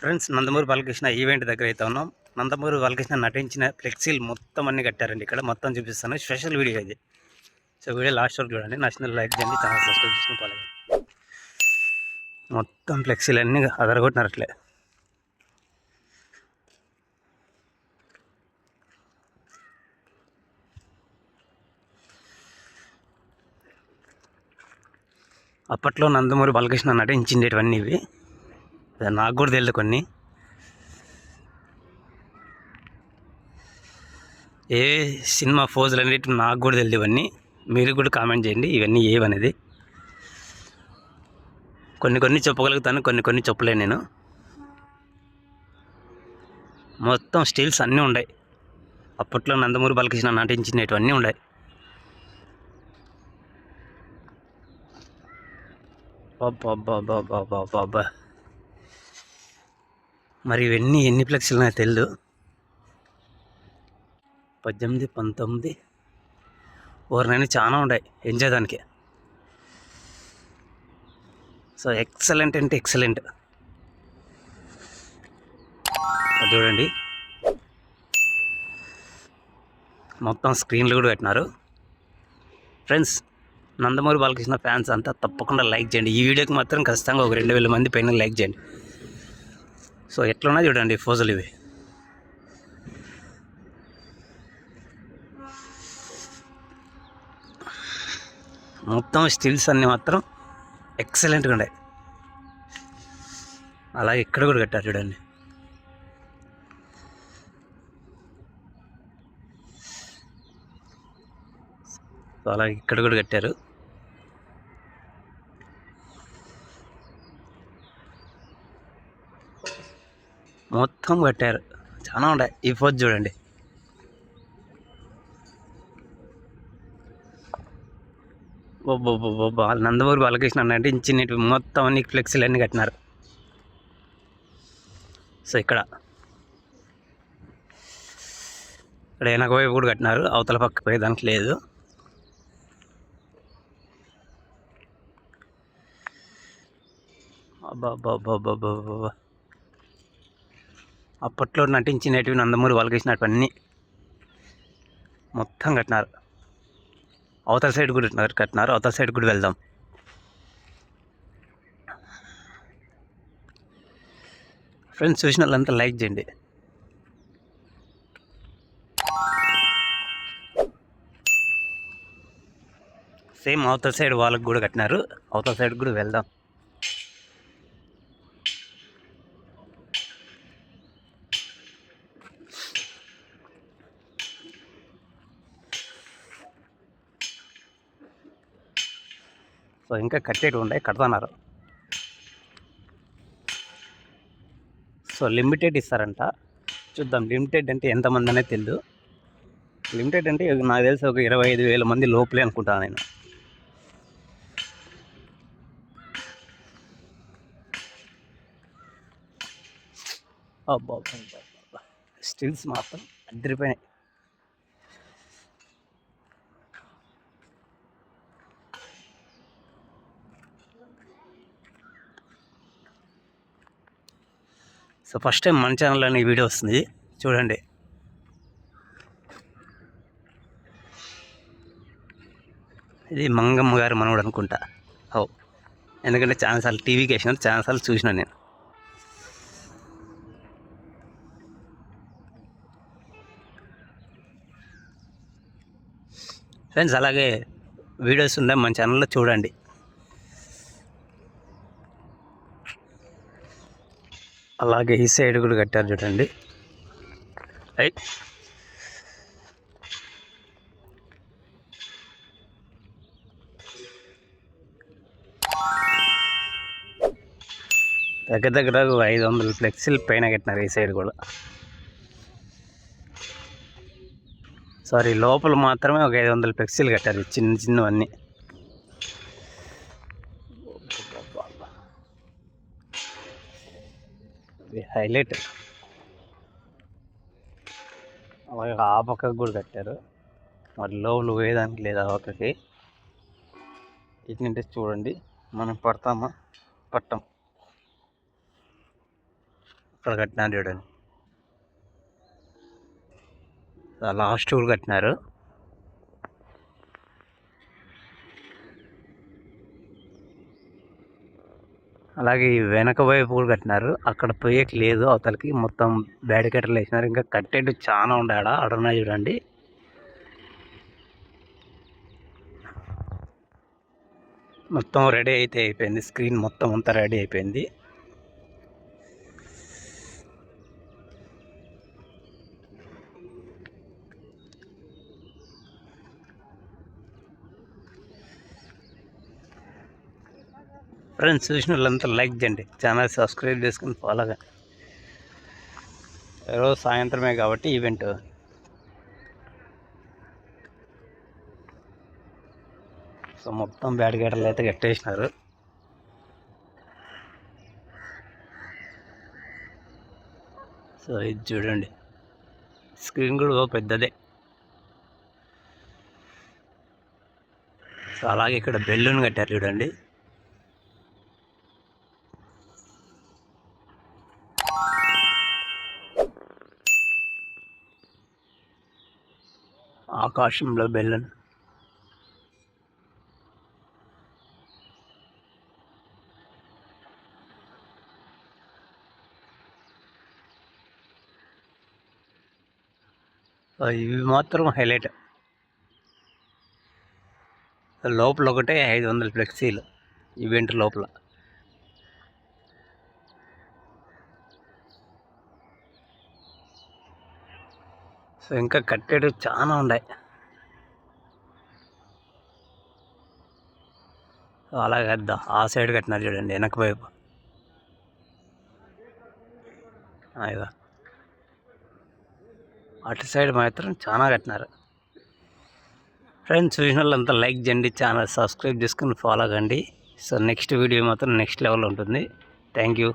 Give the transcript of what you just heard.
Friends Nandamuri Balakrishna event దగ్గర అయితే ఉన్నాం. నందమూరి బాలకృష్ణ నటించిన ఫ్లెక్సీలు మొత్తం అన్ని కట్టారండి. ఇక్కడ మొత్తం చూపిస్తాను. స్పెషల్ వీడియో ఇది. సో వీడియో లాస్ట్ వరకు చూడండి. నేషనల్ లైక్ చేయండి. ఛానల్ సబ్స్క్రైబ్ చేసుకుని ఫాలో మొత్తం ఫ్లెక్సీలు అన్నీ అదరగొట్టినారు అట్లే అప్పట్లో నందమూరి బాలకృష్ణ నటించిండేటివన్నీ ఇవి. నాకు కూడా తెలియదు కొన్ని. ఏ సినిమా ఫోజులు అనేవి నాకు కూడా తెలియదు ఇవన్నీ. మీరు కూడా కామెంట్ చేయండి ఇవన్నీ ఏవనేది కొన్ని కొన్ని చెప్పగలుగుతాను కొన్ని కొన్ని చెప్పలేను నేను. మొత్తం స్టీల్స్ అన్నీ ఉన్నాయి. అప్పట్లో నందమూరి బాలకృష్ణ నటించినటువన్నీ ఉన్నాయి. బాబా మరి ఇవన్నీ ఎన్ని ఫ్లెక్స్లు నాకు తెలియదు పద్దెనిమిది పంతొమ్మిది. ఓరినైనా చాలా ఉన్నాయి. ఎంజాయ్ దానికి సో ఎక్సలెంట్ అంటే ఎక్సలెంట్. చూడండి. మొత్తం స్క్రీన్లు కూడా పెట్టినారు. ఫ్రెండ్స్ నందమూరి బాలకృష్ణ ఫ్యాన్స్ అంతా తప్పకుండా లైక్ చేయండి. ఈ వీడియోకి మాత్రం ఖచ్చితంగా ఒక రెండు వేల మంది పైన లైక్ చేయండి. సో ఎట్లున్నా చూడండి ఫోజులు ఇవి. మొత్తం స్టిల్స్ అన్నీ మాత్రం ఎక్సలెంట్గా ఉన్నాయి. అలాగే ఇక్కడ కూడా కట్టారు చూడండి. సో అలాగే ఇక్కడ కూడా కట్టారు. మొత్తం కట్టారు. చాలా ఉన్నాయి. ఈ ఫోజ్ చూడండి. బాల్ నందమూరి బాలకృష్ణ నీటి మొత్తం అన్ని ఫ్లెక్సీలు అన్నీ కట్టినారు. సో ఇక్కడ. ఇక్కడ వెనక వైపు కూడా కట్టినారు. అవతల పక్క పోయేదానికి లేదు. అబ్బాబ్బాబ్బాబ్బాబ్బా అప్పట్లో నటించినటివి నందమూరి బాలకృష్ణటివన్నీ మొత్తం కట్టినారు. అవతల సైడ్ కూడా కట్టినారు కట్టినారు. అవతల సైడ్ కూడా వెళ్దాం. ఫ్రెండ్స్ చూసిన వాళ్ళంతా లైక్ చేయండి. సేమ్ అవతల సైడ్ వాళ్ళకి కూడా కట్టినారు. అవతల సైడ్ కూడా వెళ్దాం. సో ఇంకా కట్టేటి ఉండే కడతన్నారు. సో లిమిటెడ్ ఇస్తారంట. చూద్దాం లిమిటెడ్ అంటే ఎంతమంది అనేది తెలియదు లిమిటెడ్ అంటే నాకు తెలిసి ఒక ఇరవై ఐదు వేల మంది లోపలే అనుకుంటాను నేను. స్టిల్స్ మాత్రం అద్దరిపోయినాయి. సో ఫస్ట్ టైం మన ఛానల్లోనే ఈ వీడియో వస్తుంది. చూడండి. ఇది మంగమ్మ గారు మనవడు అనుకుంటా. ఓ. ఎందుకంటే ఛానల్సార్లు టీవీకి వేసిన ఛానల్సార్లు చూసిన నేను. ఫ్రెండ్స్ అలాగే వీడియోస్ ఉన్నాయి మన ఛానల్లో చూడండి. అలాగే ఈ సైడ్ కూడా కట్టారు చూడండి. ఐ. దగ్గర దగ్గర ఐదు వందల ఫ్లెక్సీలు పైన కట్టినారు ఈ సైడ్ కూడా. సారీ లోపల మాత్రమే ఒక ఐదు వందల ఫ్లెక్సీలు కట్టారు చిన్న చిన్నవన్నీ. హైలైట్. ఆ పక్కకు కూడా కట్టారు. మరి లోపల పోయేదానికి లేదు ఆ పక్కకి. ఇటు చూడండి. మనం పడతామా? పట్టం. అక్కడ కట్టినారు చూడండి. లాస్ట్ కూడా కట్టినారు. అలాగే ఈ వెనక వైపు కూడా కట్టినారు. అక్కడ పోయేకి లేదు. అవతలకి మొత్తం బ్యాడికేటర్లు వేసినారు. ఇంకా కట్టేటి చాలా ఉండాడ అడనా చూడండి. మొత్తం రెడీ అయితే అయిపోయింది. స్క్రీన్ మొత్తం అంతా రెడీ అయిపోయింది. ఫ్రెండ్స్ చూసిన వాళ్ళంతా లైక్ చేయండి. ఛానల్ సబ్స్క్రైబ్ చేసుకుని ఫాలో రోజు సాయంత్రమే కాబట్టి ఈవెంట్ సో మొత్తం బ్యాడ్ గేటర్లు అయితే కట్టేసినారు. సో ఇది చూడండి. స్క్రీన్ కూడా పెద్దదే. సో అలాగే ఇక్కడ బెలూన్ కట్టారు చూడండి. ఆకాశంలో బెల్లన్ ఇవి మాత్రం హైలైట్. లోపల ఒకటే ఐదు వందల ఫ్లెక్సీలు ఈవెంట్ లోపల. సో ఇంకా కట్టేటివి చాలా ఉన్నాయి. సో అలాగే ఆ సైడ్ కట్టినారు చూడండి వెనక వైపు. ఇక అటు సైడ్ మాత్రం చాలా కట్టినారు. ఫ్రెండ్స్ చూసిన వాళ్ళంతా లైక్ చేయండి ఛానల్ సబ్స్క్రైబ్ చేసుకుని ఫాలో కండి. సో నెక్స్ట్ వీడియో మాత్రం నెక్స్ట్ లెవెల్ ఉంటుంది. Thank you.